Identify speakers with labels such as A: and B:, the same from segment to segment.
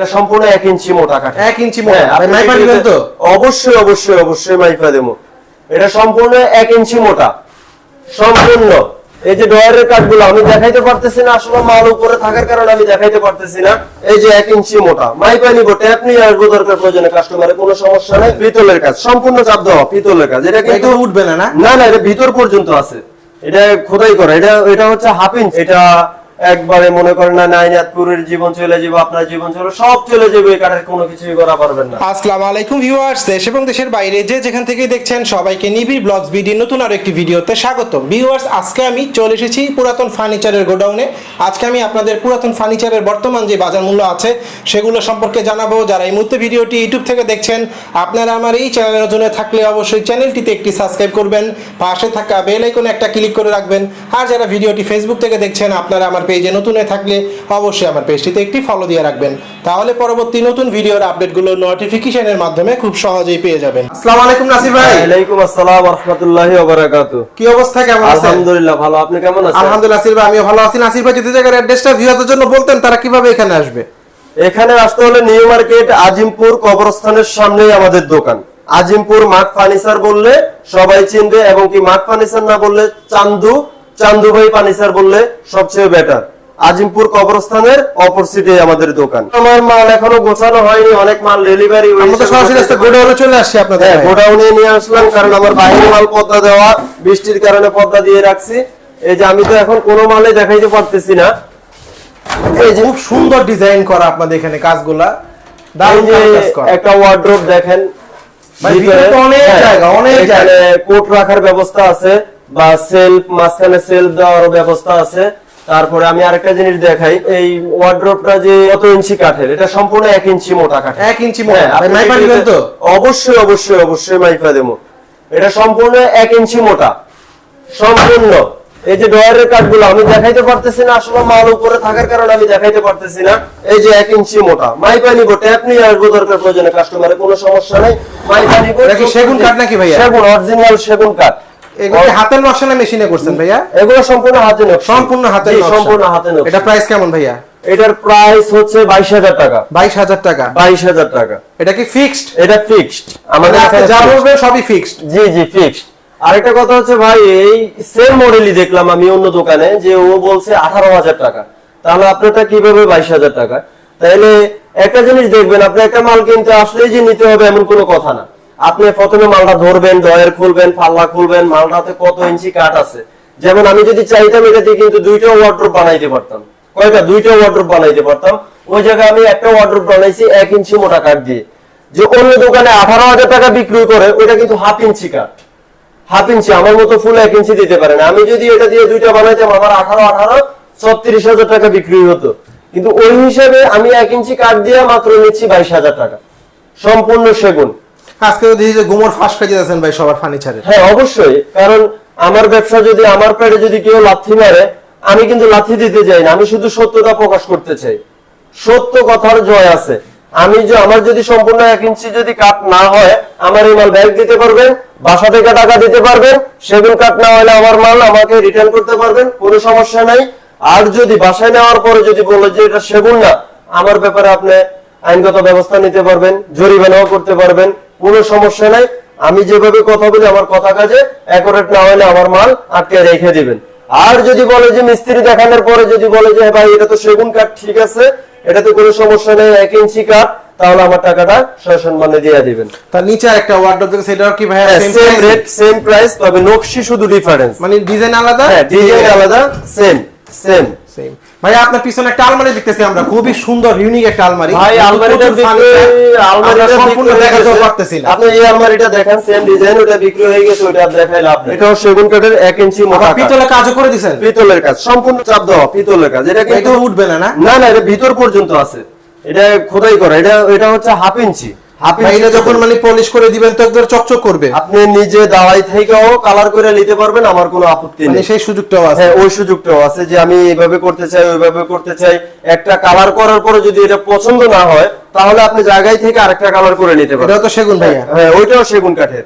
A: এটা সম্পূর্ণ এক ইঞ্চি মোটা কাঠ
B: এক ইঞ্চি মোটা।
A: হ্যাঁ,
B: তো?
A: অবশ্যই অবশ্যই অবশ্যই মাইপা দেবো। এটা সম্পূর্ণ এক ইঞ্চি মোটা। সম্পূর্ণ। এই যে ডয়ারের কাঠগুলো আমি দেখাইতে পারতেছি না আসলে মাল উপরে থাকার কারণে আমি দেখাইতে পারতেছি না। এই যে এক ইঞ্চি মোটা। মাইপা নিব ট্যাপ নিয়ে আসব দরকার প্রয়োজনে কাস্টমারের কোনো সমস্যা নাই। পিতলের কাজ সম্পূর্ণ চাপ দেওয়া পিতলের কাজ। এটা কিন্তু
B: উঠবে না না?
A: না এটা ভিতর পর্যন্ত আছে। এটা খোদাই করা এটা এটা হচ্ছে হাফ ইঞ্চ এটা একবারে মনে করেন না নাইনাথপুরের জীবন চলে যাবে, আপনার জীবন চলে, সব চলে যাবে কাঠের কোনো কিছুই করা পারবেন না।
B: আসসালামু আলাইকুম ভিউয়ার্স, দেশ এবং দেশের বাইরে যে যেখান থেকে দেখছেন সবাইকে নিবিড় ব্লগস বিডি নতুন আরও একটি ভিডিওতে স্বাগত ভিউয়ার্স, আজকে আমি চলে এসেছি পুরাতন ফার্নিচারের গোডাউনে। আজকে আমি আপনাদের পুরাতন ফার্নিচারের বর্তমান যে বাজার মূল্য আছে, সেগুলো সম্পর্কে জানাব। যারা এই মুহূর্তে ভিডিওটি ইউটিউব থেকে দেখছেন, আপনারা আমার এই চ্যানেলের জন্য থাকলে অবশ্যই চ্যানেলটিতে একটি সাবস্ক্রাইব করবেন, পাশে থাকা বেল আইকনে একটা ক্লিক করে রাখবেন। আর যারা ভিডিওটি ফেসবুক থেকে দেখছেন, আপনারা আমার পেজে নতুন হয়ে থাকলে অবশ্যই আমার পেজটিতে একটি ফলো দিয়ে রাখবেন। তাহলে পরবর্তী নতুন ভিডিওর আপডেটগুলো নোটিফিকেশনের মাধ্যমে খুব সহজেই পেয়ে যাবেন। আসসালামু আলাইকুম নাসির ভাই।
A: ওয়ালাইকুম আসসালাম ওয়া রাহমাতুল্লাহি ওয়া বারাকাতুহু
B: কি অবস্থা কেমন আছেন?
A: আলহামদুলিল্লাহ ভালো। আপনি কেমন আছেন?
B: আলহামদুলিল্লাহ নাসির ভাই আমিও ভালো আছি। নাসির ভাই যদি জায়গার অ্যাড্রেসটা ভিউয়ারদের জন্য বলতেন তারা কীভাবে এখানে আসবে?
A: এখানে আসতে হলে নিউ মার্কেট আজিমপুর কবরস্থানের সামনেই আমাদের দোকান। আজিমপুর মাঠ ফার্নিচার বললে সবাই চিনবে এবং কি মাঠ ফার্নিচার না বললে চান্দু চান্দু ভাই ফার্নিচার বললে সবচেয়ে বেটার আজিমপুর কবরস্থানের অপোজিটে আমাদের দোকান। আমার মাল এখনও গোছানো হয়নি অনেক মাল ডেলিভারি
B: গোডাউনে চলে আসছি আপনাদের।
A: হ্যাঁ গোডাউনে নিয়ে আসলাম কারণ আমার বাইরে মাল পদ্মা দেওয়া বৃষ্টির কারণে পদ্মা দিয়ে রাখছি। এই যে আমি তো এখন কোনো মালে দেখাইতে পারতেছি না।
B: এই যে খুব সুন্দর ডিজাইন করা আপনাদের এখানে কাজগুলা।
A: একটা ওয়ার্ড্রোব দেখেন।
B: অনেক
A: হ্যাঁ,
B: জায়গা, অনেক
A: এখানে
B: জায়গা।
A: কোট রাখার ব্যবস্থা আছে। বা সেলফ মাঝখানে সেলফ দেওয়ার ব্যবস্থা আছে। তারপরে আমি আরেকটা জিনিস দেখাই এই ওয়ার্ড্রোবটা যে কত ইঞ্চি কাঠের? এটা সম্পূর্ণ এক ইঞ্চি মোটা কাঠের।
B: এক ইঞ্চি মোটা।
A: হ্যাঁ,
B: ভাই, তো?
A: অবশ্যই অবশ্যই অবশ্যই মাইপা দেবো। এটা সম্পূর্ণ এক ইঞ্চি মোটা। সম্পূর্ণ। এই যে ডয়ারের কাঠগুলো আমি দেখাইতে পারতেছি না আসলে মাল উপরে থাকার কারণে আমি দেখাইতে পারতেছি না। এই যে এক ইঞ্চি মোটা। মাইপা নিবো ট্যাপ নিয়ে আসব দরকার প্রয়োজনে কাস্টমারের কোনো সমস্যা নাই। মাইপা নিবো
B: সেগুন কাঠ নাকি ভাইয়া?
A: সেগুন অরিজিনাল সেগুন কাঠ।
B: এগুলো হাতের নকশা না মেশিনে করছেন ভাইয়া?
A: এগুলো সম্পূর্ণ হাতে নকশা।
B: সম্পূর্ণ নকশা।
A: সম্পূর্ণ হাতে নকশা।
B: এটা প্রাইস কেমন ভাইয়া?
A: এটার প্রাইস হচ্ছে বাইশ হাজার টাকা।
B: বাইশ হাজার টাকা।
A: বাইশ হাজার টাকা।
B: এটা কি ফিক্সড
A: এটা ফিক্সড
B: মানে
A: আমাদের
B: যা
A: fixed।
B: বলবেন সবই ফিক্সড
A: জি জি ফিক্সড আরেকটা কথা হচ্ছে ভাই এই সেম মডেলই দেখলাম আমি অন্য দোকানে যে ও বলছে আঠারো হাজার টাকা। তাহলে আপনারটা কীভাবে বাইশ হাজার টাকা? তাহলে একটা জিনিস দেখবেন আপনি একটা মাল কিনতে আসলেই যে নিতে হবে এমন কোনো কথা না। আপনি প্রথমে মালটা ধরবেন ডয়ার খুলবেন পাল্লা খুলবেন, মালটাতে কত ইঞ্চি কাঠ আছে? যেমন আমি যদি চাইতাম, এটা দিয়ে কিন্তু দুইটা ওয়ার্ড্রোপ বানাইতে পারতাম। কয়টা? দুইটা ওয়ার্ড্রোপ বানাইতে পারতাম। ওই জায়গায় আমি একটা ওয়ার্ড্রোপ বানাইছি, এক ইঞ্চি মোটা কাঠ দিয়ে। যে অন্য দোকানে আঠারো হাজার টাকা বিক্রি করে, ওইটা কিন্তু হাফ ইঞ্চি কাঠ। হাফ ইঞ্চি, আমার মতো ফুল এক ইঞ্চি দিতে পারে না। আমি যদি এটা দিয়ে দুইটা বানাইতাম, আমার আঠারো আঠারো, ছত্রিশ হাজার টাকা বিক্রি হতো। কিন্তু ওই হিসাবে আমি এক ইঞ্চি কাঠ দিয়ে মাত্র নিচ্ছি বাইশ হাজার টাকা। সম্পূর্ণ সেগুন।
B: আজকে এই যে গোমর ফাঁস খাইতে যাচ্ছেন ভাই সবার ফার্নিচারের।
A: হ্যাঁ অবশ্যই। কারণ আমার ব্যবসা যদি আমার পেটে যদি কেউ লাথি মারে, আমি কিন্তু লাথি দিতে চাই না। আমি শুধু সত্যতা প্রকাশ করতে চাই। সত্য কথার জয় আছে। আমি যে আমার যদি সম্পূর্ণ এক ইঞ্চি যদি কাঠ না হয়, আমার এই মাল ব্যাগ দিতে পারবেন, বাসা থেকে টাকা দিতে পারবেন, সেগুন কাঠ না হলে আমার মাল আমাকে রিটার্ন করতে পারবেন, কোনো সমস্যা নাই। আর যদি বাসায় নেওয়ার পরে যদি বলে যে এটা সেগুন না, আমার ব্যাপারে আপনি আইনগত ব্যবস্থা নিতে পারবেন, জরিমানাও করতে পারবেন। কোনো সমস্যা নাই। আমি যেভাবে কথা বলি আমার কথা কাজে অ্যাকোরেট না হলে আমার মাল আটকে রেখে দিবেন। আর যদি বলে যে মিস্ত্রি দেখানোর পরে যদি বলে যে ভাই এটা তো সেগুন কাঠ ঠিক আছে এটাতে কোনো সমস্যা নেই এক ইঞ্চি কাঠ তাহলে আমার টাকাটা সসম্মানে দিয়ে দিবেন।
B: তার নিচে একটা ওয়ার্ডরোব দেখে সেটাও কি
A: same
B: same
A: rate same price তবে নকশি শুধু ডিফারেন্স
B: মানে ডিজাইন আলাদা?
A: হ্যাঁ ডিজাইন আলাদা সেম সেম
B: সেম ভাই আপনার পিছনে একটা আলমারি দেখতেছি আমরা খুবই সুন্দর ইউনিক একটা আলমারি।
A: ভাই আলমারিটা
B: প্রচুর
A: বিক্রি
B: furniture,
A: আলমারিটা
B: সম্পূর্ণ
A: বিক্রি
B: দেখাতেও
A: গেছে।
B: পারতেছি না।
A: আপনি এই আলমারিটা দেখেন সেম ডিজাইন ওটা বিক্রি হয়ে গেছে ওটা আর দেখাই এটাও সেগুন কাঠের এক ইঞ্চি মোটা
B: কাজও করে
A: পিতলের কাজ সম্পূর্ণ চাপ দেওয়া পিতলের কাজ। এটা কিন্তু
B: উঠবে না না?
A: না না এটা ভিতর পর্যন্ত আছে। এটা খোদাই করা এটা এটা হচ্ছে হাফ ইঞ্চি। হাফ
B: ভাই যখন মানে পলিশ করে দিবেন তো একদম চকচক করবে।
A: আপনি নিজে দাওয়াই থেকেও কালার করে নিতে পারবেন আমার কোনো আপত্তি
B: মানে
A: নেই।
B: সেই সুযোগটাও আছে।
A: হ্যাঁ ওই সুযোগটাও আছে যে আমি এইভাবে করতে চাই ওইভাবে করতে চাই। একটা কালার করার পরে যদি এটা পছন্দ না হয় তাহলে আপনি জায়গায় থেকে আরেকটা কালার করে নিতে
B: তো সেগুন ভাইয়া।
A: হ্যাঁ ওইটাও সেগুন কাঠের।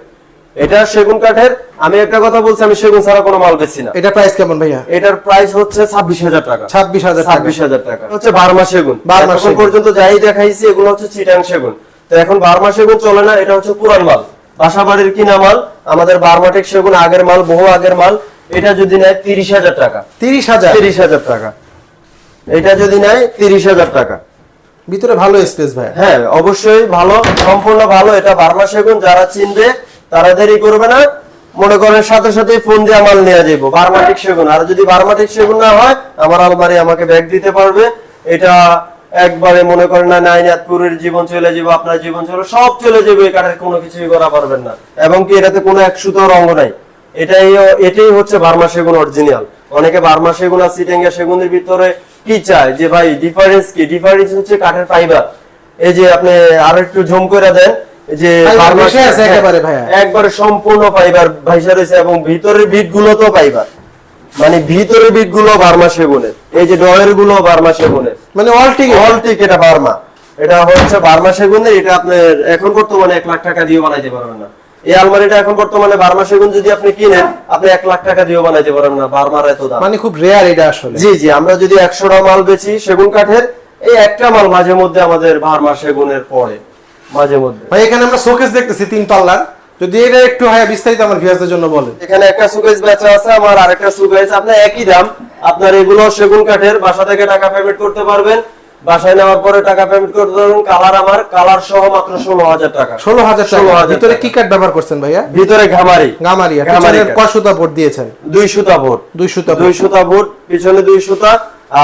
A: এটা সেগুন কাঠের। আমি একটা কথা বলছি আমি সেগুন ছাড়া কোনো মাল বেচি না।
B: এটা প্রাইস কেমন ভাইয়া?
A: এটার প্রাইস হচ্ছে ছাব্বিশ হাজার টাকা।
B: ছাব্বিশ হাজার
A: ছাব্বিশ হাজার টাকা। হচ্ছে বারমা সেগুন।
B: বার্মা
A: পর্যন্ত যাই দেখাইছি এগুলো হচ্ছে চিটাং সেগুন। তো এখন বারমা সেগুন চলে না এটা হচ্ছে পুরান মাল। বাসা বাড়ির কিনা মাল আমাদের বারমাটিক সেগুন আগের মাল বহু আগের মাল এটা যদি নেয় তিরিশ হাজার টাকা।
B: তিরিশ হাজার?
A: তিরিশ হাজার টাকা। এটা যদি নেয় তিরিশ হাজার টাকা।
B: ভিতরে ভালো স্পেস ভাই
A: হ্যাঁ অবশ্যই ভালো সম্পূর্ণ ভালো এটা বার্মা সেগুন যারা চিনবে তারা দেরি করবে না। মনে করেন সাথে সাথে ফোন দিয়ে মাল নিয়ে যাব বার্মাটিক সেগুন। আর যদি বার্মাটিক সেগুন না হয় আমার আলমারি আমাকে ব্যাগ দিতে পারবে। এটা একবারে মনে করেন না নাইনাথপুরের জীবন চলে যাবে আপনার জীবন চলে সব চলে যাবে এই কাঠের কোনো কিছুই করা পারবেন না। এবং কি এটাতে কোনো এক সুতোর অঙ্গ নাই। এটাই এটাই হচ্ছে বার্মা সেগুন অরিজিনাল অনেকে বার্মা সেগুন আর সিটেঙ্গা সেগুনের ভিতরে কি চায়? যে ভাই ডিফারেন্স কি? ডিফারেন্স হচ্ছে কাঠের ফাইবার এই যে আপনি আরও একটু ঝুম করে দেন যে
B: ভাইয়া।
A: একবারে সম্পূর্ণ ফাইবার ভাইসা রয়েছে এবং ভিতরের বিটগুলো তো ফাইবার মানে ভিতরের বিটগুলো বার্মা সেগুনের এই যে ডয়েরগুলো বার্মা সেগুনের
B: মানে অলটি
A: অলটিক এটা বার্মা। এটা হচ্ছে বার্মা সেগুনের এটা আপনার এখন বর্তমানে এক লাখ টাকা দিয়ে বানাইতে পারবেন না। এই আলমারিটা এখন বর্তমানে বার্মা সেগুন যদি আপনি কিনেন আপনি এক লাখ টাকা দিয়েও বানাইতে পারবেন না বার্মার এত দাম।
B: মানে খুব রেয়ার এটা আসলে।
A: জি জি আমরা যদি একশোটা মাল বেচি সেগুন কাঠের এই একটা মাল মাঝে মধ্যে আমাদের বার্মা সেগুনের পরে মাঝে মধ্যে।
B: ভাই এখানে আমরা শোকেস দেখতেছি তিন পাল্লার যদি এটা একটু হয় বিস্তারিত আমার ভিউয়ারদের জন্য বলেন।
A: এখানে একটা সুকেস বেচা আছে আমার আরেকটা সুকেস আপনার একই দাম। আপনার এগুলো সেগুন কাঠের বাসা থেকে টাকা পেমেন্ট করতে পারবেন। বাসায় নেওয়ার পরে টাকা পেমেন্ট করতে পারবেন কালার আমার কালার সহ মাত্র ষোলো হাজার টাকা।
B: ষোলো হাজার টাকা।
A: 16,000
B: ভিতরে কি কাঠ ব্যবহার করছেন ভাইয়া?
A: ভিতরে ঘামারি। গামারি
B: পিছনের কয় সুতা বোর্ড দিয়েছেন?
A: দুই সুতা ভোট
B: দুই সুতা
A: দুই সুতা ভোট পিছনে দুই সুতা।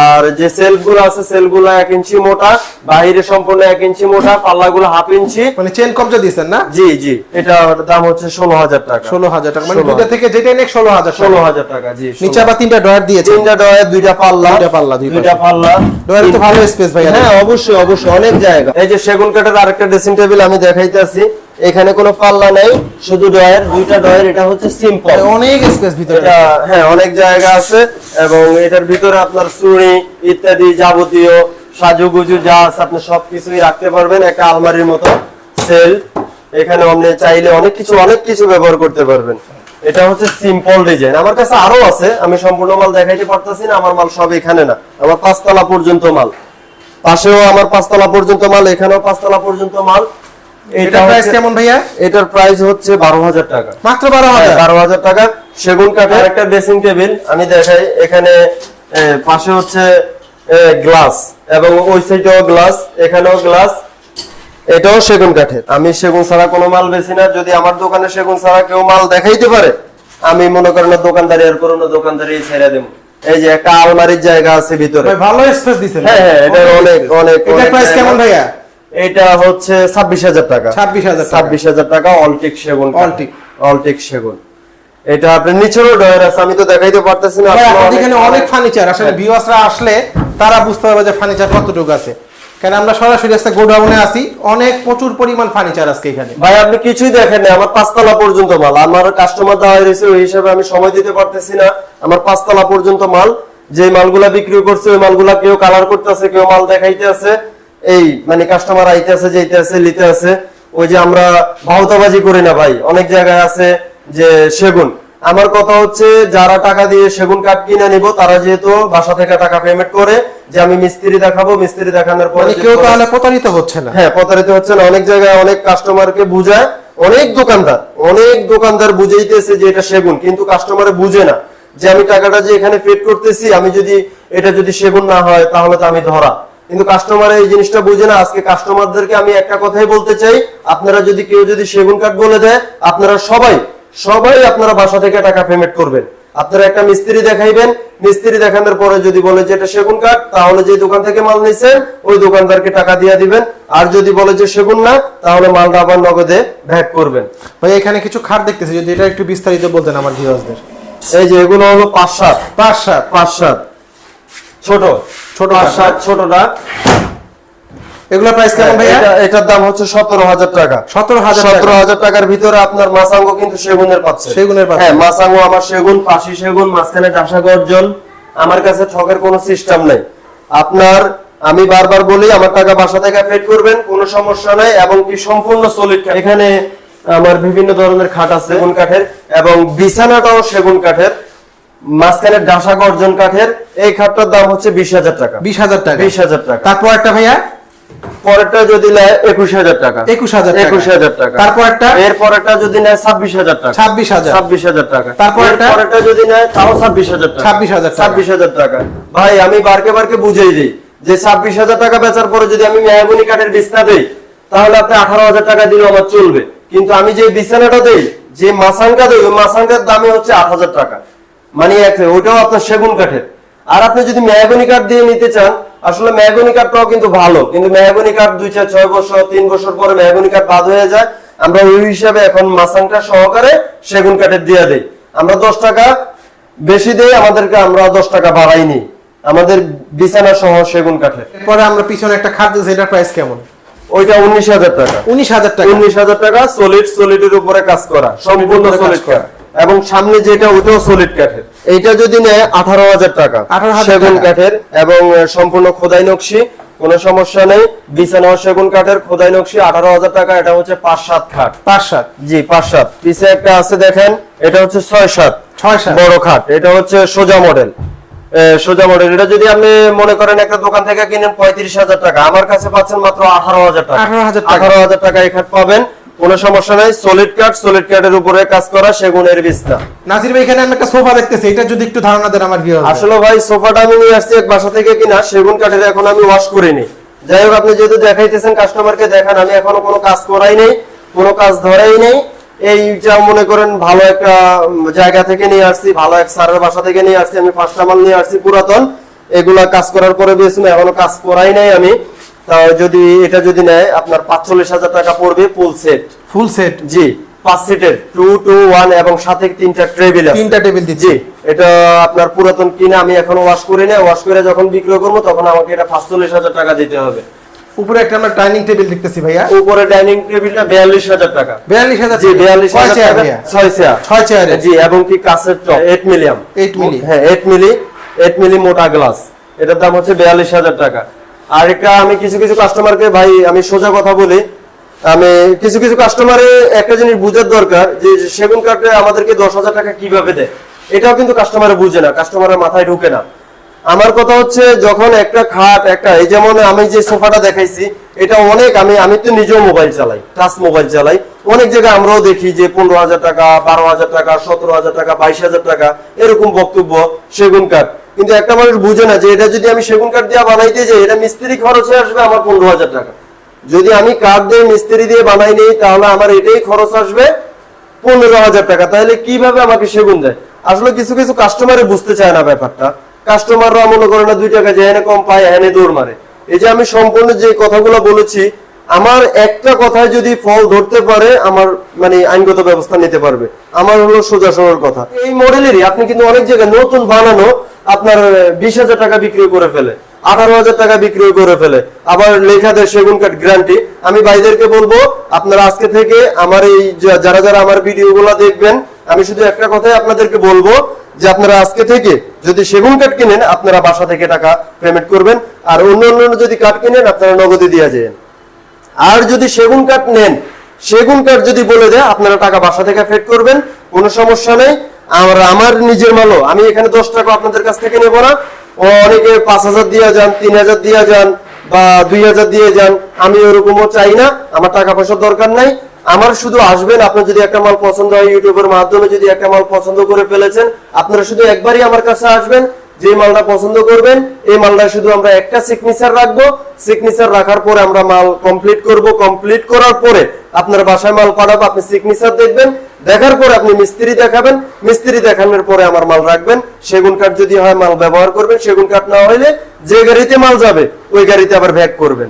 A: আর যে সেলফগুলো আছে সেলগুলো এক ইঞ্চি মোটা বাহিরে সম্পূর্ণ এক ইঞ্চি মোটা পাল্লা গুলো হাফ ইঞ্চি।
B: মানে চেন কবজা দিয়েছেন না?
A: জি জি এটা দাম হচ্ছে ষোলো হাজার টাকা।
B: ষোলো হাজার টাকা মানে
A: 16,000
B: দুইটা থেকে যেটা নেক ষোলো হাজার
A: ষোলো হাজার টাকা জি
B: নিচে আবার তিনটা ডয়ার দিয়েছে
A: তিনটা ডয়ের দুইটা পাল্লা।
B: দুইটা পাল্লা,
A: দুইটা পাল্লা।
B: ডয়ারে তো ভালো স্পেস ভাইয়া।
A: হ্যাঁ অবশ্যই অবশ্যই অনেক জায়গা। এই যে সেগুন কাঠের আরেকটা ড্রেসিং টেবিল আমি দেখাইতেছি। এখানে কোনো পাল্লা নাই শুধু ডয়ের দুইটা ডয়ের এটা হচ্ছে সিম্পল
B: অনেক স্পেস ভিতরে।
A: হ্যাঁ অনেক জায়গা আছে এবং এটার ভিতরে আপনার চুড়ি ইত্যাদি যাবতীয় সাজুগুজু যা আছে আপনি সবকিছুই রাখতে পারবেন একটা আলমারির মতো সেল। এখানে আপনি চাইলে অনেক কিছু অনেক কিছু ব্যবহার করতে পারবেন। এটা হচ্ছে সিম্পল ডিজাইন আমার কাছে আরও আছে আমি সম্পূর্ণ মাল দেখাইতে পারতেছি না আমার মাল সব এখানে না। আমার পাঁচতলা পর্যন্ত মাল। পাশেও আমার পাঁচতলা পর্যন্ত মাল এখানেও পাঁচতলা পর্যন্ত মাল।
B: এটা প্রাইস কেমন ভাইয়া?
A: এটার প্রাইস হচ্ছে বারো হাজার টাকা।
B: মাত্র বারো হাজার?
A: বারো হাজার টাকা। সেগুন কাঠের একটা ড্রেসিং টেবিল আমি দেখাই। এখানে পাশে হচ্ছে গ্লাস এবং ওই সাইডেও গ্লাস এখানেও গ্লাস এটাও সেগুন কাঠের। আমি সেগুন ছাড়া কোনো মাল বেশি না। যদি আমার দোকানে সেগুন ছাড়া কেউ মাল দেখাইতে পারে আমি মনে করেন দোকানদারি আর করব না দোকানদারি ছেড়ে দেবো এই যে একটা আলমারির জায়গা আছে ভিতরে।
B: ভালো স্পেস
A: হ্যাঁ হ্যাঁ এটা অনেক অনেক
B: এটা প্রাইস কেমন ভাইয়া?
A: এটা হচ্ছে ছাব্বিশ হাজার টাকা।
B: ছাব্বিশ হাজার টাকা।
A: ছাব্বিশ হাজার টাকা অলটিক সেগুন
B: Allteak।
A: অলটিক সেগুন। এটা আপনি নিচেরও ডয়ার আছে আমি তো দেখাইতে পারতেছি না আপনারা
B: আমাদের
A: অনেক-
B: এখানে অনেক ফার্নিচার আসলে
A: হ্যাঁ।
B: ভিউয়ার্সরা আসলে তারা বুঝতে পারবে যে ফার্নিচার কতটুকু আছে। কেন আমরা সরাসরি আজকে গোডাউনে আসি অনেক প্রচুর পরিমাণ ফার্নিচার আজকে এখানে।
A: ভাই আপনি কিছুই দেখেন না আমার পাঁচতলা পর্যন্ত মাল। আমার কাস্টমার দেওয়া হয়েছে ওই হিসাবে আমি সময় দিতে পারতেছি না। আমার পাঁচতলা পর্যন্ত মাল যে মালগুলা বিক্রি করছে ওই মালগুলা কেউ কালার করতেছে কেউ মাল দেখাইতে আছে। এই মানে কাস্টমার আইতে আছে যেতে আছে ওই যে আমরা ভাওতাবাজি করি না ভাই। অনেক জায়গায় আছে যে সেগুন। আমার কথা হচ্ছে যারা টাকা দিয়ে সেগুন কাঠ কিনে নিব তারা যেহেতু বাসা থেকে টাকা পেমেন্ট করে যে আমি মিস্ত্রি দেখাবো মিস্ত্রি দেখানোর পরে
B: মানে কেউ তাহলে প্রতারিত হচ্ছে না?
A: হ্যাঁ প্রতারিত হচ্ছে না। অনেক জায়গায় অনেক কাস্টমারকে বুঝায় অনেক দোকানদার অনেক দোকানদার বুঝাইতেছে যে এটা সেগুন কিন্তু কাস্টমারে বুঝে না। যে আমি টাকাটা যে এখানে পেড করতেছি আমি যদি এটা যদি সেগুন না হয় তাহলে তো আমি ধরা। কিন্তু কাস্টমার এই জিনিসটা বুঝে না। আজকে কাস্টমারদেরকে আমি একটা কথাই বলতে চাই আপনারা যদি কেউ যদি সেগুন কাঠ বলে দেয় আপনারা সবাই সবাই আপনারা বাসা থেকে টাকা পেমেন্ট করবেন। আপনারা একটা মিস্ত্রি দেখাইবেন মিস্ত্রি দেখানোর পরে যদি বলে যে এটা সেগুন কাঠ তাহলে যে দোকান থেকে মাল নিছেন ওই দোকানদারকে টাকা দিয়ে দিবেন। আর যদি বলে যে সেগুন না তাহলে মালটা আবার নগদে ভ্যাট করবেন।
B: ভাই এখানে কিছু খাট দেখতেছি যদি এটা একটু বিস্তারিত বলতেন আমার ভিউয়ার্সদের
A: এই যে এগুলো হলো পাঁচ সাত
B: পাঁচ সাত
A: পাঁচ সাত ছোট
B: ছোট
A: সাত। ছোটটা।
B: এগুলো প্রাইস কেমন
A: এটার দাম হচ্ছে সতেরো হাজার টাকা।
B: সতেরো হাজার
A: সতেরো
B: টাকা
A: হাজার টাকার ভিতরে আপনার মাসাঙ্গ কিন্তু সেগুনের পাচ্ছে।
B: সেগুনের পাচ্ছে।
A: হ্যাঁ মাসাঙ্গ আমার সেগুন পাশি সেগুন মাঝখানে ডাসা গর্জন। আমার কাছে ঠকের কোনো সিস্টেম নেই। আপনার আমি বারবার বলি আমার টাকা বাসা থেকে পেড করবেন কোনো সমস্যা নাই এবং কি সম্পূর্ণ সলিড এখানে আমার বিভিন্ন ধরনের খাট আছে সেগুন কাঠের এবং বিছানাটাও সেগুন কাঠের। মাঝখানে ডাসা গর্জন কাঠের এই খাটটার দাম হচ্ছে বিশ হাজার টাকা
B: বিশ হাজার টাকা
A: বিশ হাজার টাকা
B: তারপর একটা ভাইয়া
A: পরেরটা যদি নেয় একুশ হাজার টাকা
B: একুশ হাজার
A: একুশ হাজার টাকা
B: তারপর একটা?
A: এর পরেরটা যদি নেয় ছাব্বিশ হাজার টাকা
B: ছাব্বিশ হাজার
A: ছাব্বিশ হাজার টাকা
B: তারপর একটা?
A: পরেরটা যদি নেয় তাও ছাব্বিশ হাজার টাকা
B: 26,000 টাকা।
A: ছাব্বিশ হাজার টাকা ভাই আমি বারকে বারকে বুঝিয়ে দিই যে ছাব্বিশ হাজার টাকা বেচার পরে যদি আমি মেহগুনি কাঠের বিছনা দেই তাহলে আপনি আঠারো হাজার টাকা দিলে আমার চলবে কিন্তু আমি যে বিছানাটা দেই যে মাসাঙ্কা দেই ওই মাসাঙ্কার দামে হচ্ছে আট হাজার টাকা মানে এক ওইটাও আপনার সেগুন কাঠের। আর আপনি যদি মেহগনি কাঠ দিয়ে নিতে চান আসলে মেহগনি কাঠটাও কিন্তু ভালো। কিন্তু মেহগনি কাঠ দুই চার ছয় বছর তিন বছর পরে মেহগনি কাঠ বাদ হয়ে যায়। আমরা ওই হিসাবে এখন মাসাংটা সহকারে সেগুন কাঠের দিয়ে দেই। আমরা দশ টাকা বেশি দেই আমাদেরকে আমরা দশ টাকা বাড়াই নিই আমাদের বিছানা সহ সেগুন কাঠের।
B: পরে আমরা পিছনে একটা খাট দিয়েছি এটার প্রাইস কেমন?
A: ওইটা উনিশ হাজার টাকা।
B: উনিশ হাজার টাকা।
A: উনিশ হাজার টাকা সলিড সলিডের উপরে কাজ করা। সম্পূর্ণ সলিড
B: করা।
A: এবং সামনে যেটা ওটাও সলিড কাঠের এইটা যদি নেয় আঠারো হাজার টাকা।
B: 18,000
A: সেগুন কাঠের এবং সম্পূর্ণ খোদাই নকশি কোনো সমস্যা নেই। বিছানা সেগুন কাঠের খোদাই নকশি আঠারো হাজার টাকা এটা হচ্ছে পাঁচ সাত খাট।
B: পাঁচ সাত।
A: জি পাঁচ সাত। পিছে একটা আছে দেখেন এটা হচ্ছে ছয় সাত।
B: ছয় সাত।
A: বড় খাট। এটা হচ্ছে সোজা মডেল সোজা মডেল এটা যদি আপনি মনে করেন একটা দোকান থেকে কিনেন পঁয়ত্রিশ হাজার টাকা। আমার কাছে পাচ্ছেন মাত্র আঠারো হাজার টাকা।
B: 18,000 টাকা।
A: আঠারো হাজার টাকা এই খাট পাবেন। কোনো সমস্যা নাই সলিড কাঠ সলিড কাঠের উপরে কাজ করা সেগুনের বিছনা।
B: নাসির ভাই এখানে আমি একটা সোফা দেখতেছি এটা যদি একটু ধারণা দেন আমার ভিউ
A: আসলে ভাই সোফাটা আমি নিয়ে আসছি এক বাসা থেকে কিনা সেগুন কাঠের এখন আমি ওয়াশ করিনি। যাই হোক আপনি যেহেতু দেখাইতেছেন কাস্টমারকে দেখান আমি এখনও কোনো কাজ করাই নেই কোনো কাজ ধরাই নেই। এইটা মনে করেন ভালো একটা জায়গা থেকে নিয়ে আসছি ভালো এক স্যারের বাসা থেকে নিয়ে আসছি আমি পাঁচটা মাল নিয়ে আসছি পুরাতন। এগুলা কাজ করার পরে বেশি এখনও কাজ করাই নাই আমি। যদি এটা যদি নেয় আপনার পাঁচচল্লিশ হাজার টাকা পড়বে ফুল সেট
B: ফুল সেট
A: জি পাঁচ সিটের টু টু ওয়ান এবং সাথে তিনটা টেবিল
B: তিনটা টেবিল দিচ্ছি।
A: এটা আপনার পুরাতন কিনে আমি এখন ওয়াশ করে না ওয়াশ করে যখন বিক্রয় করব তখন আমাকে এটা পাঁচচল্লিশ হাজার টাকা দিতে হবে।
B: উপরে একটা আমরা ডাইনিং টেবিল দেখতেছি ভাইয়া।
A: উপরে ডাইনিং টেবিলটা বিয়াল্লিশ হাজার টাকা।
B: বিয়াল্লিশ হাজার
A: জি বিয়াল্লিশ
B: ছয়
A: হাজার টাকা। ছয় চেয়ার
B: ছয় চেয়ারে
A: জি এবং কি কাছের টপ এইট মিলিয়াম
B: 8 মিলি।
A: হ্যাঁ এইট মিলি এইট মিলি মোটা গ্লাস এটার দাম হচ্ছে বিয়াল্লিশ হাজার টাকা। আর আমি কিছু কিছু কাস্টমারকে ভাই, আমি সোজা কথা বলি। আমি কিছু কিছু কাস্টমারে একটা জিনিস বুঝার দরকার, যে সেগুন কাঠে আমাদেরকে দশ হাজার টাকা কীভাবে দেয়? এটাও কিন্তু কাস্টমারে বুঝে না কাস্টমারের মাথায় ঢুকে না। আমার কথা হচ্ছে, যখন একটা খাট, একটা, এই যেমন আমি যে সোফাটা দেখাইছি, এটা অনেক, আমি আমি তো নিজেও মোবাইল চালাই টাচ মোবাইল চালাই। অনেক জায়গায় আমরাও দেখি যে পনেরো হাজার টাকা, বারো হাজার টাকা, সতেরো হাজার টাকা, বাইশ হাজার টাকা, এরকম বক্তব্য সেগুন কাঠ। কিন্তু একটা মানুষ বুঝে না যে এটা যদি আমি সেগুন কাঠ দিয়ে বানাইতে যাই, এটা মিস্ত্রি খরচে আসবে আমার পনেরো হাজার টাকা। যদি আমি কাঠ দিয়ে মিস্ত্রি দিয়ে বানাই নিই, তাহলে আমার এটাই খরচ আসবে পনেরো হাজার টাকা। তাহলে কীভাবে আমাকে সেগুন দেয়? আসলে কিছু কিছু কাস্টমারে বুঝতে চায় না ব্যাপারটা। কাস্টমাররা মনে করে না দুই টাকা যেখানে কম পায় এখানে দৌড় মারে। এই যে আমি সম্পূর্ণ যে কথাগুলো বলেছি আমার একটা কথায় যদি ফল ধরতে পারে, আমার মানে আইনগত ব্যবস্থা নিতে পারবে। আমার হলো সোজা সরল কথা। এই মডেলেরই আপনি কিন্তু অনেক জায়গায় নতুন বানানো আপনার বিশ হাজার টাকা বিক্রি করে ফেলে, আঠারো হাজার টাকা বিক্রি করে ফেলে। আবার লেখা দেয় সেগুন কাঠ গ্যারান্টি। আমি ভাইদেরকে বলব, আপনারা আজকে থেকে আমার এই যারা যারা আমার ভিডিও গুলা দেখবেন, আমি শুধু একটা কথাই আপনাদেরকে বলব যে আপনারা আজকে থেকে যদি সেগুন কাঠ কিনেন, আপনারা বাসা থেকে টাকা পেমেন্ট করবেন। আর অন্য অন্য যদি কাঠ কিনেন, আপনারা নগদে দিয়ে যাবেন। আর যদি সেগুন কাঠ নেন, সেগুন কাঠ যদি বলে দেয়, আপনারা টাকা বাসা থেকে ফেড করবেন, কোনো সমস্যা নেই। আর আমার নিজের মালও, আমি এখানে দশ টাকা আপনাদের কাছ থেকে নেব না। অনেকে পাঁচ হাজার দিয়ে যান, তিন হাজার দিয়ে যান বা দুই হাজার দিয়ে যান, আমি ওরকমও চাই না, আমার টাকা পয়সার দরকার নাই। আমার শুধু আসবেন আপনার যদি একটা মাল পছন্দ হয় ইউটিউবের মাধ্যমে, যদি একটা মাল পছন্দ করে ফেলেছেন, আপনারা শুধু একবারই আমার কাছে আসবেন, যে মালটা পছন্দ করবেন, এই মালটা শুধু আমরা একটা সিগনেচার রাখব। সিগনেচার রাখার পরে আমরা মাল কমপ্লিট করব। কমপ্লিট করার পরে আপনার বাসায় মাল পাঠাবো, আপনি সিগনেচার দেখবেন। দেখার পরে আপনি মিস্ত্রি দেখাবেন। মিস্ত্রি দেখানোর পরে আমার মাল রাখবেন। সেগুন কাঠ যদি হয়, মাল ব্যবহার করবেন। সেগুন কাঠ না হইলে যে গাড়িতে মাল যাবে, ওই গাড়িতে আবার ভ্যাক করবেন।